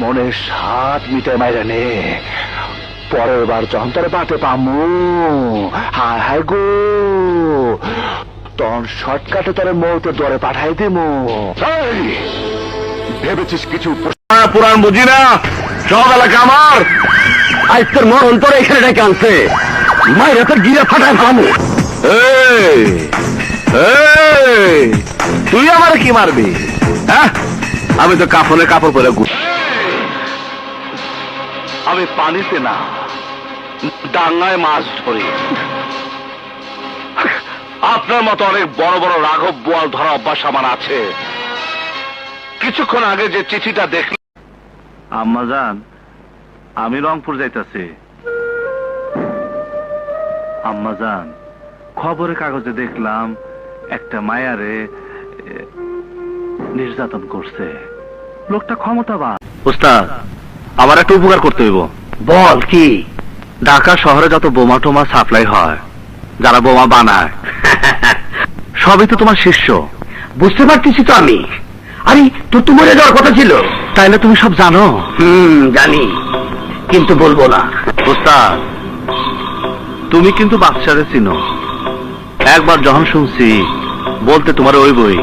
মনের সাত মিটে মাইরে নে। পরের বার যন্তর বাটে পামু। হায় হায় গো। তখন শর্টকাটে তোর মৌতে দরে পাঠাই দিমু। ভেবেছিস কিছু পুরাণ বুঝি না। সব এলাকা আমার। আজ তোর মরণ তোর এখানে ডেকে আনছে। মায়ের তোর গিরে ফাটায় এই, তুই আমার কি মারবি? হ্যাঁ? আমি তো কাপড়ে কাপড় পরে আমি পানিতে না ডাঙ্গায় মাছ ধরি। আপনার মতো অনেক বড় বড় রাঘব বোয়াল ধরা অভ্যাস আমার আছে। কিছুক্ষণ আগে যে চিঠিটা দেখলাম আম্মা যান আমি রংপুর যাইতাছি। আম্মা যান খবরের কাগজে দেখলাম একটা মায়ারে নির্যাতন করছে। লোকটা ক্ষমতাবান। উস্তাদ আমার একটা উপকার করতে হইব। বল কি? ঢাকা শহরে যত বোমা টোমা সাপ্লাই হয় যারা বোমা বানায় সবই তো তোমার শিষ্য। বুঝতে পারতেছি তো আমি। আরে তোর তো মরে যাওয়ার কথা ছিল? তাইলে তুমি সব জানো। হুম জানি। কিন্তু বলব না। উস্তাদ তুমি কিন্তু বাচ্চারে চিনো। একবার যখন শুনছি বলতে তোমার ওই বই।